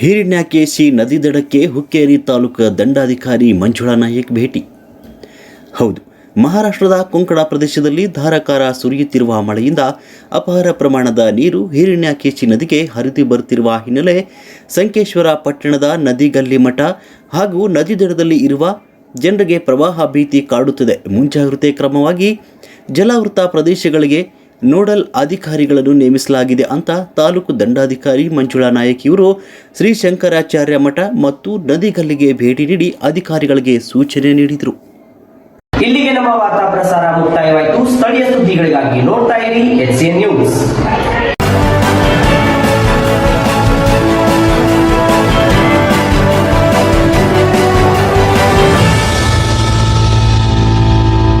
ಹಿರಣ್ಯಕೇಶಿ ನದಿ ದಡಕ್ಕೆ ಹುಕ್ಕೇರಿ ತಾಲೂಕು ದಂಡಾಧಿಕಾರಿ ಮಂಜುಳಾ ನಾಯಕ್ ಭೇಟಿ. ಹೌದು, ಮಹಾರಾಷ್ಟ್ರದ ಕೊಂಕಣ ಪ್ರದೇಶದಲ್ಲಿ ಧಾರಾಕಾರ ಸುರಿಯುತ್ತಿರುವ ಮಳೆಯಿಂದ ಅಪಾರ ಪ್ರಮಾಣದ ನೀರು ಹಿರಣ್ಯಕೇಶಿ ನದಿಗೆ ಹರಿದು ಬರುತ್ತಿರುವ ಹಿನ್ನೆಲೆ ಸಂಕೇಶ್ವರ ಪಟ್ಟಣದ ನದಿಗಲ್ಲಿ ಮಠ ಹಾಗೂ ನದಿ ದಡದಲ್ಲಿ ಇರುವ ಜನರಿಗೆ ಪ್ರವಾಹ ಭೀತಿ ಕಾಡುತ್ತಿದೆ. ಮುಂಜಾಗ್ರತೆ ಕ್ರಮವಾಗಿ ಜಲಾವೃತ ಪ್ರದೇಶಗಳಿಗೆ ನೋಡಲ್ ಅಧಿಕಾರಿಗಳನ್ನು ನೇಮಿಸಲಾಗಿದೆ ಅಂತ ತಾಲೂಕು ದಂಡಾಧಿಕಾರಿ ಮಂಜುಳಾ ನಾಯಕ್ ಇವರು ಶ್ರೀ ಶಂಕರಾಚಾರ್ಯ ಮಠ ಮತ್ತು ನದಿಗಲ್ಲಿಗೆ ಭೇಟಿ ನೀಡಿ ಅಧಿಕಾರಿಗಳಿಗೆ ಸೂಚನೆ ನೀಡಿದರು. ಇಲ್ಲಿಗೆ ನಮ್ಮ ವಾರ್ತಾ ಪ್ರಸಾರ ಮುಕ್ತಾಯವಾಯಿತು. ಸ್ಥಳೀಯ ಸುದ್ದಿಗಳಿಗಾಗಿ ನೋಡ್ತಾ ಇರಿ ನ್ಯೂಸ್.